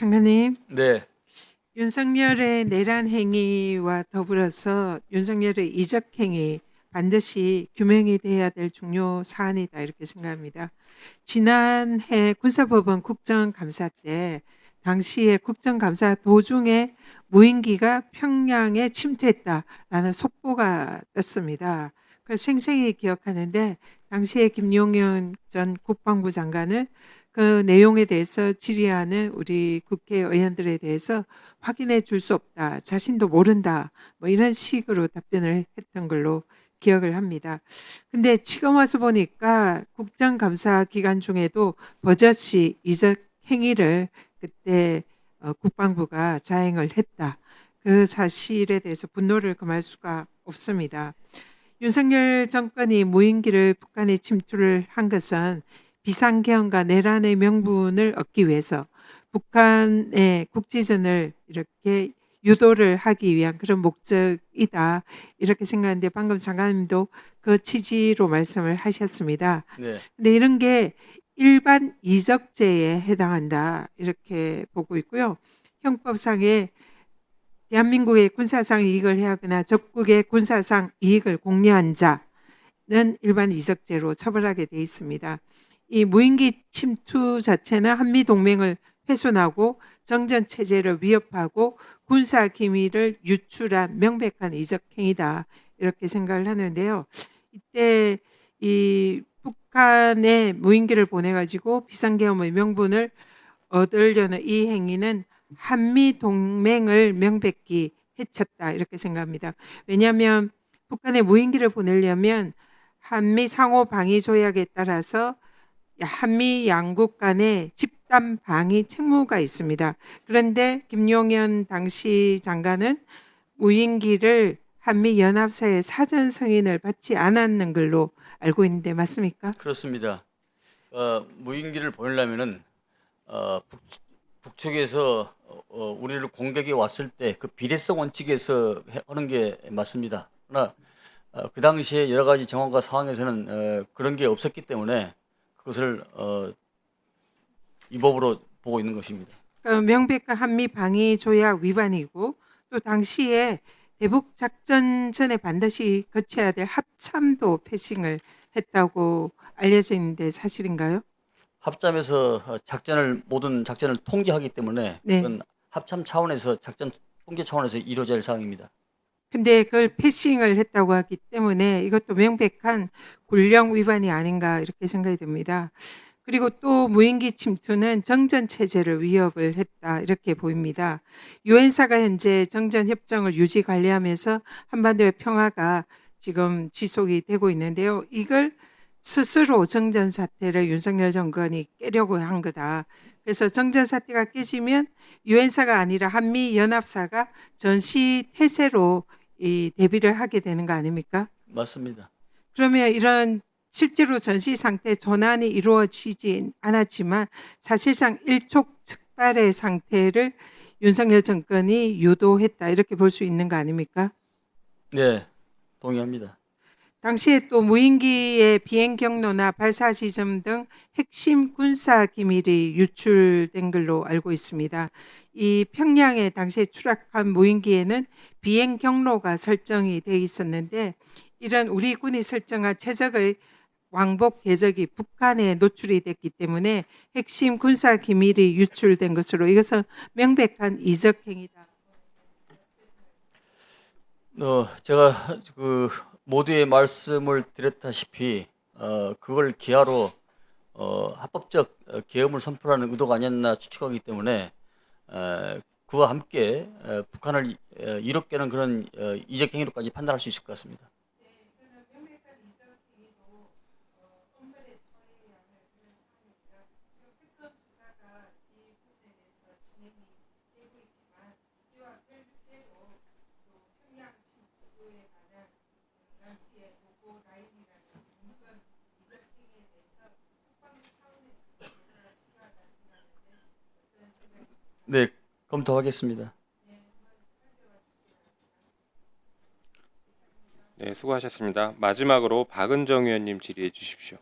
장관님, 네, 윤석열의 내란 행위와 더불어서 윤석열의 이적 행위 반드시 규명이 돼야 될 중요 사안이다 이렇게 생각합니다. 지난해 군사법원 국정감사 때 당시에 국정감사 도중에 무인기가 평양에 침투했다라는 속보가 떴습니다. 그걸 생생히 기억하는데 당시에 김용현 전 국방부 장관은 그 내용에 대해서 질의하는 우리 국회의원들에 대해서 확인해 줄 수 없다. 자신도 모른다. 뭐 이런 식으로 답변을 했던 걸로 기억을 합니다. 근데 지금 와서 보니까 국정감사 기간 중에도 버젓이 이적 행위를 그때 어, 국방부가 자행을 했다. 그 사실에 대해서 분노를 금할 수가 없습니다. 윤석열 정권이 무인기를 북한에 침투를 한 것은 비상계엄과 내란의 명분을 얻기 위해서 북한의 국지전을 이렇게 유도를 하기 위한 그런 목적이다 이렇게 생각하는데 방금 장관님도 그 취지로 말씀을 하셨습니다. 네, 근데 이런 게 일반 이적죄에 해당한다 이렇게 보고 있고요. 형법상에 대한민국의 군사상 이익을 해하거나 적국의 군사상 이익을 공유한 자는 일반 이적죄로 처벌하게 돼 있습니다. 이 무인기 침투 자체는 한미 동맹을 훼손하고 정전 체제를 위협하고 군사 기밀을 유출한 명백한 이적 행위다 이렇게 생각을 하는데요. 이때 이 북한에 무인기를 보내가지고 비상계엄의 명분을 얻으려는 이 행위는 한미 동맹을 명백히 해쳤다 이렇게 생각합니다. 왜냐하면 북한에 무인기를 보내려면 한미 상호 방위 조약에 따라서 한미 양국 간에 집단 방위 책무가 있습니다. 그런데 김용현 당시 장관은 무인기를 한미 연합사의 사전 승인을 받지 않았는 걸로 알고 있는데 맞습니까? 그렇습니다. 어, 무인기를 보내려면은 어, 북, 북측에서 어, 우리를 공격이 왔을 때 그 비례성 원칙에서 해- 하는 게 맞습니다. 그러나 어, 그 당시에 여러 가지 정황과 상황에서는 어, 그런 게 없었기 때문에 그것을 어, 위법으로 보고 있는 것입니다. 그 명백한 한미 방위 조약 위반이고 또 당시에 대북 작전 전에 반드시 거쳐야 될 합참도 패싱을 했다고 알려져 있는데 사실인가요? 합참에서 어, 작전을 모든 작전을 통제하기 때문에 네. 그건 합참 차원에서 작전 통제 차원에서 이루어져야 할 사항입니다. 근데 그걸 패싱을 했다고 하기 때문에 이것도 명백한 군령 위반이 아닌가 이렇게 생각이 듭니다. 그리고 또 무인기 침투는 정전 체제를 위협을 했다 이렇게 보입니다. 유엔사가 현재 정전 협정을 유지 관리하면서 한반도의 평화가 지금 지속이 되고 있는데요. 이걸 스스로 정전 사태를 윤석열 정권이 깨려고 한 거다. 그래서 정전 사태가 깨지면 유엔사가 아니라 한미 연합사가 전시 태세로 이 대비를 하게 되는 거 아닙니까? 맞습니다. 그러면 이런 실제로 전시 상태 전환이 이루어지진 않았지만 사실상 일촉즉발의 상태를 윤석열 정권이 유도했다 이렇게 볼 수 있는 거 아닙니까? 네, 동의합니다. 당시에 또 무인기의 비행 경로나 발사 지점 등 핵심 군사 기밀이 유출된 걸로 알고 있습니다. 이 평양에 당시에 추락한 무인기에는 비행 경로가 설정이 돼 있었는데 이런 우리 군이 설정한 최적의 왕복 궤적이 북한에 노출이 됐기 때문에 핵심 군사 기밀이 유출된 것으로 이것은 명백한 이적 행위다. 어, 제가 그 모두의 말씀을 드렸다시피 어, 그걸 기하로 어, 합법적 어, 계엄을 선포하는 의도가 아니었나 추측하기 때문에 에, 그와 함께 에, 북한을 에, 이롭게는 그런 어, 이적 행위로까지 판단할 수 있을 것 같습니다. 네, 검토하겠습니다. 네, 수고하셨습니다. 마지막으로 박은정 의원님 질의해 주십시오.